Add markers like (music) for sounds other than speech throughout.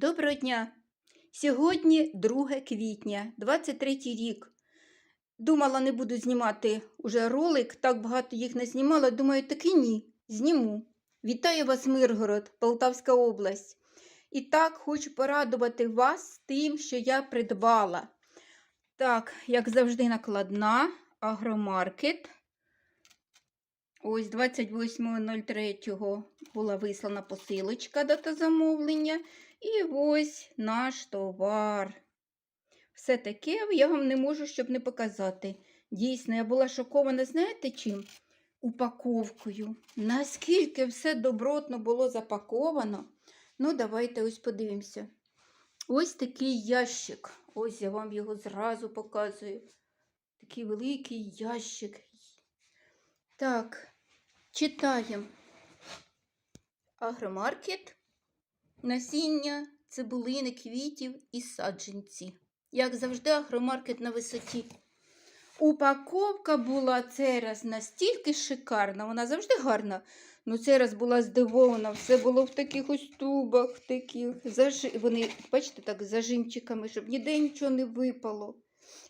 Доброго дня! Сьогодні 2 квітня, 23 рік. Думала, не буду знімати уже ролик, так багато їх не знімала. Думаю, таки ні, зніму. Вітаю вас, Миргород, Полтавська область. І так, хочу порадувати вас тим, що я придбала. Так, як завжди, накладна, агромаркет. Ось 28.03 була вислана посилочка дата замовлення. І ось наш товар. Все таке я вам не можу, щоб не показати. Дійсно, я була шокована, знаєте чим? Упаковкою. Наскільки все добротно було запаковано. Ну, давайте ось подивимося. Ось такий ящик. Ось я вам його зразу показую. Такий великий ящик. Так, читаємо. Агромаркет. Насіння, цибулини, квітів і саджанці. Як завжди, агромаркет на висоті. Упаковка була цей настільки шикарна, вона завжди гарна. Ну, цей раз була здивована, все було в таких ось тубах, таких. Зажи... Вони, бачите, так, зажимчиками, щоб ніде нічого не випало.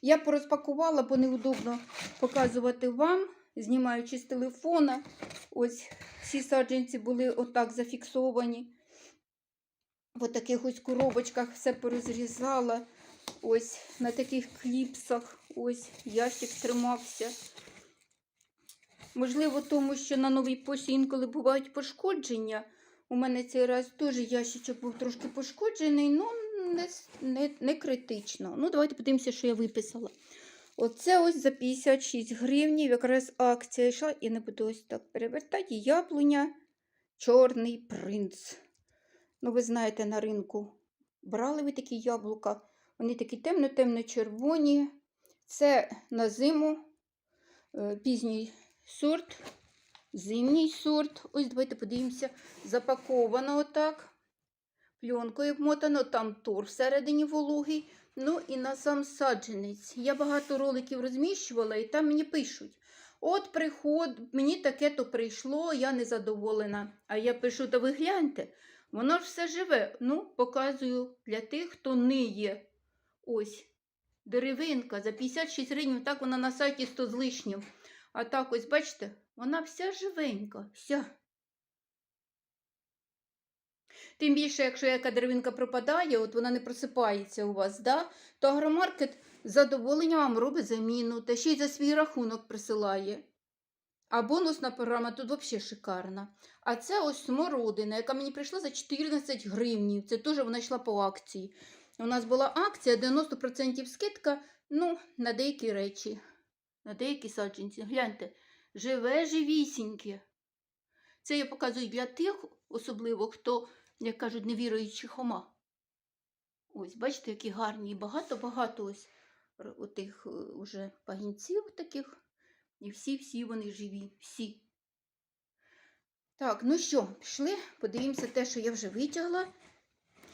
Я порозпакувала, бо неудобно показувати вам, знімаючи з телефона. Ось всі саджанці були отак зафіксовані. В таких ось коробочках все порозрізала. Ось на таких кліпсах ось ящик тримався. Можливо, тому що на новій пошті інколи бувають пошкодження. У мене цей раз теж ящичок був трошки пошкоджений, ну не, не, не критично. Ну, давайте подивимося, що я виписала. Оце ось за 56 гривнів, якраз акція йшла, я не буду ось так перевертати. Яблуня, чорний принц. Ну, ви знаєте, на ринку брали ви такі яблука. Вони такі темно-темно-червоні. Це на зиму е, пізній сорт, зимній сорт. Ось давайте подивимося. Запаковано отак. Пленкою вмотано, там тур всередині вологий. Ну і на сам саджанець. Я багато роликів розміщувала, і там мені пишуть. От приход, мені таке-то прийшло, я не задоволена. А я пишу, та ви гляньте, воно ж все живе. Ну, показую для тих, хто не є. Ось деревинка за 56 гривень, так вона на сайті 100 з лишнім. А так ось, бачите, вона вся живенька, вся. Тим більше, якщо яка деревинка пропадає, от вона не просипається у вас, да? то агромаркет з задоволенням вам робить заміну та ще й за свій рахунок присилає. А бонусна програма тут взагалі шикарна. А це ось смородина, яка мені прийшла за 14 гривнів. Це теж вона йшла по акції. У нас була акція 90% скидка ну, на деякі речі, на деякі саджанці. Гляньте, живе живісіньке. Це я показую для тих, особливо, хто, як кажуть, невіруючі хома. Ось, бачите, які гарні. І багато-багато ось отих е, уже пагінців таких. І всі-всі вони живі, всі. Так, ну що, пішли, подивимося те, що я вже витягла.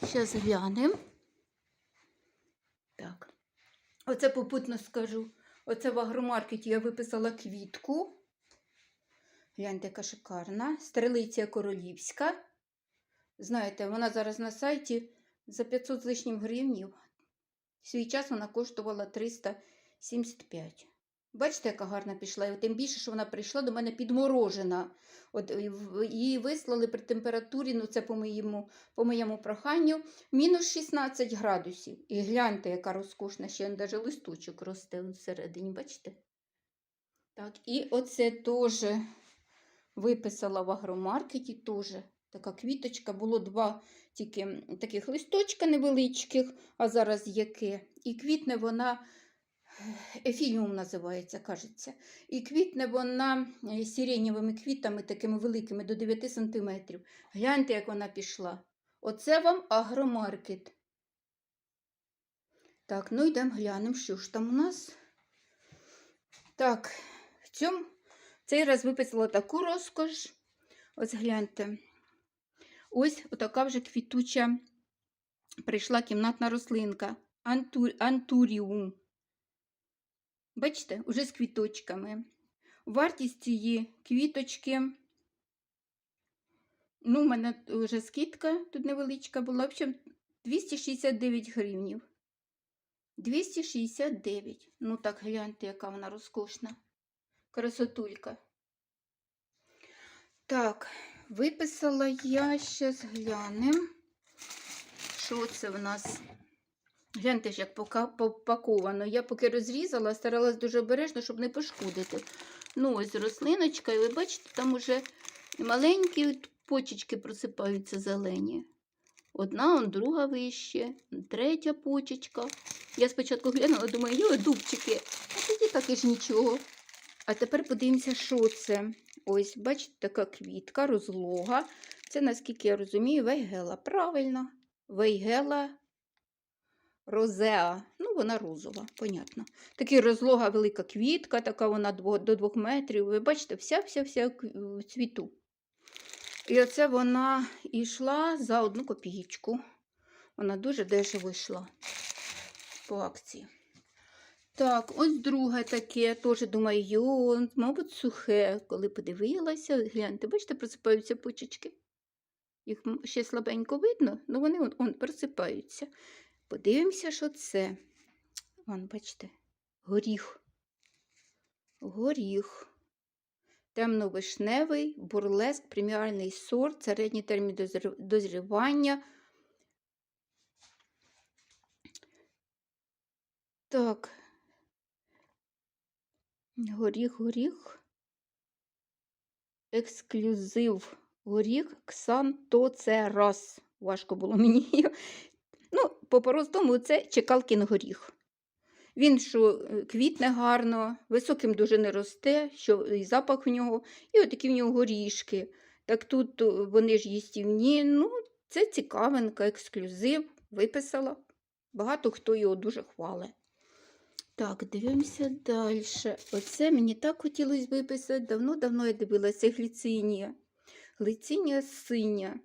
Зараз глянемо. Так. Оце попутно скажу. Оце в агромаркеті я виписала квітку. Гляньте, яка шикарна. Стрелиця королівська. Знаєте, вона зараз на сайті за 500 з лишнім гривнів. В свій час вона коштувала 375. Бачите, яка гарна пішла. І тим більше, що вона прийшла до мене підморожена. От Її вислали при температурі, ну це по моєму по моєму проханню, мінус 16 градусів. І гляньте, яка розкошна, ще навіть листочок росте всередині, бачите? Так, І оце теж виписала в агромаркеті. теж. Така квіточка, було два тільки таких листочка невеличких, а зараз яке. І квітне вона. Ефіліум називається, кажеться. І квітне вона сиренєвими квітами, такими великими до 9 см. Гляньте, як вона пішла. Оце вам агромаркет. Так, ну йдемо глянемо, що ж там у нас. Так, в цьому цей раз виписала таку розкош. Ось гляньте. Ось отака вже квітуча прийшла кімнатна рослинка. Анту... Антуріум. Бачите, уже з квіточками. Вартість цієї квіточки. Ну, у мене вже скидка тут невеличка була. В общем, 269 гривнів. 269. Ну так гляньте, яка вона розкошна. Красотулька. Так, виписала я, щас глянем. Що це в нас? Гляньте ж, як попаковано. Я поки розрізала, старалась дуже обережно, щоб не пошкодити. Ну, ось рослиночка, і ви бачите, там уже маленькі почечки просипаються зелені. Одна, он друга вище, третя почечка. Я спочатку глянула, думаю, йо, дубчики, а тоді так і ж нічого. А тепер подивимося, що це. Ось, бачите, така квітка, розлога. Це, наскільки я розумію, вейгела. Правильно, вейгела розеа. Ну, вона розова, понятно. Така розлога велика квітка, така вона до двох метрів. Ви бачите, вся-вся-вся в цвіту. І оце вона йшла за одну копійку. Вона дуже дешево йшла по акції. Так, ось друге таке, теж думаю, йо, мабуть, сухе. Коли подивилася, гляньте, бачите, просипаються почечки. Їх ще слабенько видно, але вони он, он просипаються. Подивимося, що це. Вон, бачите, горіх. Горіх. Темновишневий, бурлеск, преміальний сорт, середній термін дозрівання. Так. Горіх, горіх. Ексклюзив. Горіх Ксантоцерас. Важко було мені. По-простому, це Чекалкін горіх. Він що е, квітне гарно, високим дуже не росте, що і запах в нього, і отакі в нього горішки. Так тут е, вони ж їстівні. Ну, це цікавинка, ексклюзив, виписала. Багато хто його дуже хвалить. Так, дивимося далі. Оце мені так хотілося виписати. Давно-давно я дивилася гліцинія. Глицинія синя,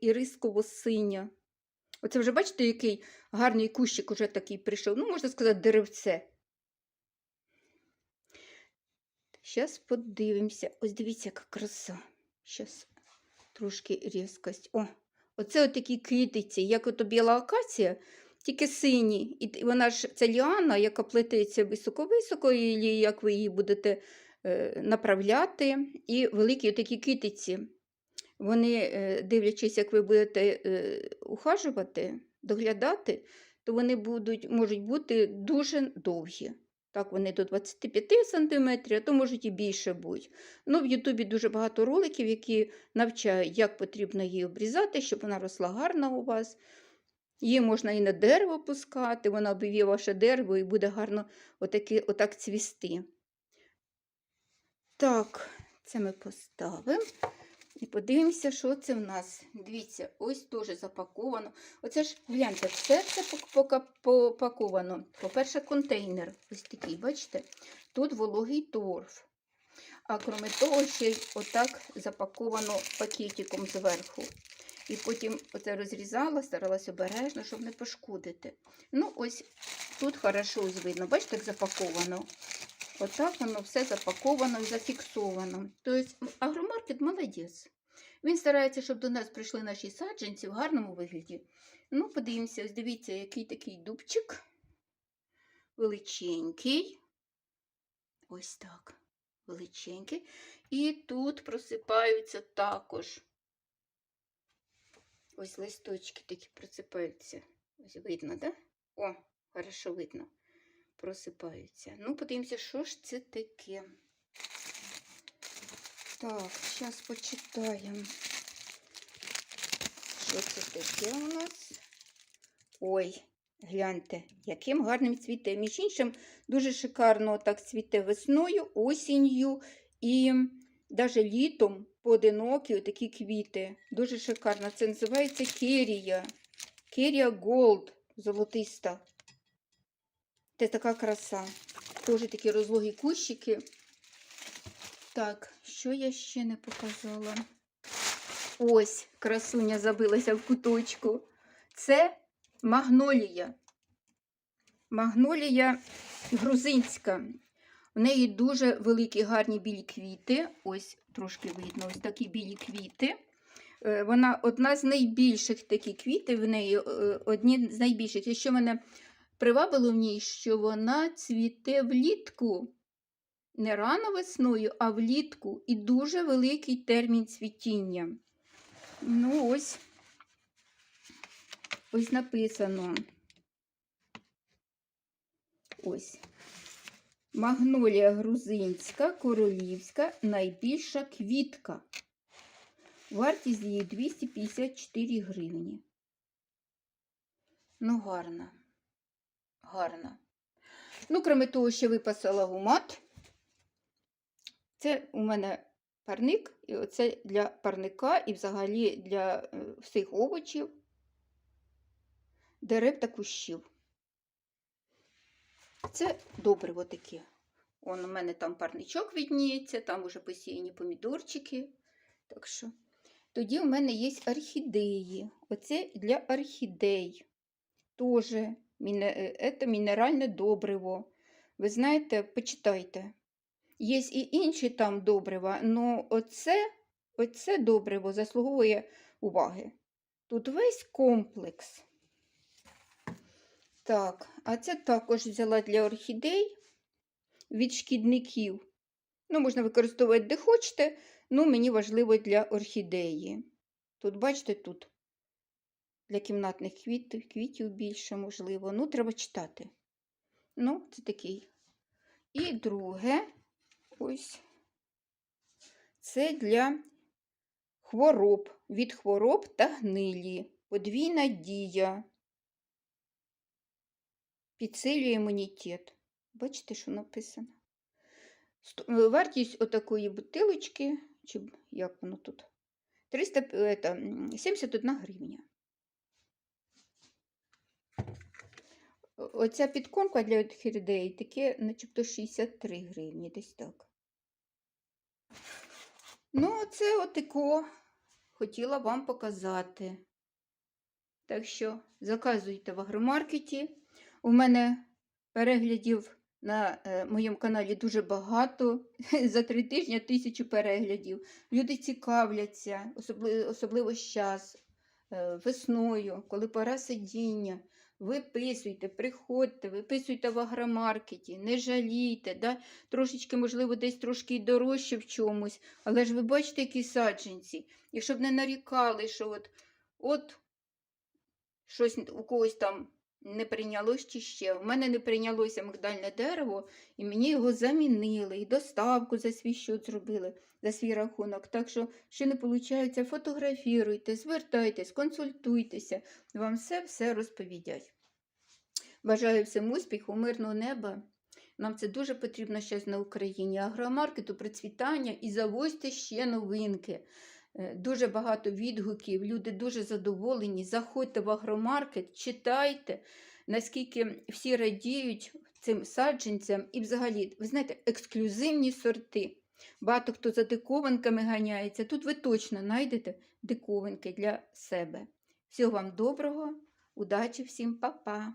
ірисково-синя. Оце вже бачите, який гарний кущик уже такий прийшов. Ну, можна сказати, деревце. Зараз подивимося. Ось дивіться, яка краса. Зараз трошки різкость. О, оце отакі квітиці, як ото біла акація, тільки сині. І вона ж це ліана, яка плететься високо-високо, і як ви її будете е, направляти. І великі такі китиці. Вони, е, дивлячись, як ви будете е, ухажувати, доглядати, то вони будуть, можуть бути дуже довгі. Так, вони до 25 см, а то можуть і більше бути. Ну, в Ютубі дуже багато роликів, які навчають, як потрібно її обрізати, щоб вона росла гарно у вас. Її можна і на дерево пускати, вона обів'є ваше дерево і буде гарно отаки, отак цвісти. Так, це ми поставимо. І подивимося, що це в нас. Дивіться, ось теж запаковано. Оце ж, гляньте, все це попаковано. По-перше, контейнер. Ось такий, бачите? Тут вологий торф. А крім того, ще й отак запаковано пакетиком зверху. І потім оце розрізала, старалась обережно, щоб не пошкодити. Ну, ось тут хорошо ось видно, бачите, як запаковано. Отак воно все запаковано і зафіксовано. Тобто агромаркет молодець. Він старається, щоб до нас прийшли наші саджанці в гарному вигляді. Ну, подивимося, ось дивіться, який такий дубчик. Величенький. Ось так. Величенький. І тут просипаються також. Ось листочки такі просипаються. Ось видно. Да? О, хорошо видно просипаються. Ну, подивимося, що ж це таке. Так, зараз почитаємо. Що це таке у нас? Ой, гляньте, яким гарним цвіте. Між іншим, дуже шикарно так цвіте весною, осінню і навіть літом поодинокі такі квіти. Дуже шикарно. Це називається керія. Керія Голд, золотиста. Це така краса. Теж такі розлогі кущики. Так, що я ще не показала? Ось красуня забилася в куточку. Це магнолія. Магнолія грузинська. В неї дуже великі гарні білі квіти. Ось трошки видно, ось такі білі квіти. Е, Вона одна з найбільших такі квіти в неї, е, одні з найбільших. І що мене привабило в ній, що вона цвіте влітку. Не рано весною, а влітку. І дуже великий термін цвітіння. Ну, ось, ось написано. Ось. Магнолія грузинська, королівська, найбільша квітка. Вартість її 254 гривні. Ну, гарна. Гарна. Ну, крім того, ще випасала гумат. Це у мене парник, і оце для парника і взагалі для е, всіх овочів, дерев та кущів. Це добриво таке. Он у мене там парничок відніється, там уже посіяні помідорчики. Так що. Тоді у мене є орхідеї. Оце для орхідей. Тоже е, це мінеральне добриво. Ви знаєте, почитайте. Є і інші там добрива, але оце, оце добриво заслуговує уваги. Тут весь комплекс. Так, а це також взяла для орхідей від шкідників. Ну, можна використовувати де хочете, ну мені важливо для орхідеї. Тут, бачите, тут для кімнатних квітів, квітів більше, можливо. Ну, треба читати. Ну, це такий. І друге, ось це для хвороб, від хвороб та гнилі. Подвійна дія. Підсилює імунітет. Бачите, що написано? Е, Вартість отакої бутилочки, чи як воно тут? 300, е, та, м, 71 гривня. Оця підкормка для орхідеї таке, начебто 63 гривні, десь так. Ну, це отако хотіла вам показати. Так що заказуйте в агромаркеті. У мене переглядів на е, моєму каналі дуже багато. (laughs) За три тижні тисячу переглядів. Люди цікавляться, особливо, зараз, весною, коли пора сидіння. Виписуйте, приходьте, виписуйте в агромаркеті, не жалійте. Да? Трошечки, можливо, десь трошки дорожче в чомусь, але ж ви бачите, які саджанці. І щоб не нарікали, що от, от щось у когось там не прийнялось чи ще. У мене не прийнялося мигдальне дерево, і мені його замінили, і доставку за свій счет зробили, за свій рахунок. Так що, що не виходить, фотографіруйте, звертайтесь, консультуйтеся, вам все-все розповідять. Бажаю всім успіху, мирного неба. Нам це дуже потрібно зараз на Україні. Агромаркету, процвітання і завозьте ще новинки. Е, Дуже багато відгуків, люди дуже задоволені. Заходьте в агромаркет, читайте, наскільки всі радіють цим саджанцям і взагалі, ви знаєте, ексклюзивні сорти. Багато хто за диковинками ганяється. Тут ви точно знайдете диковинки для себе. Всього вам доброго, удачі всім, па-па!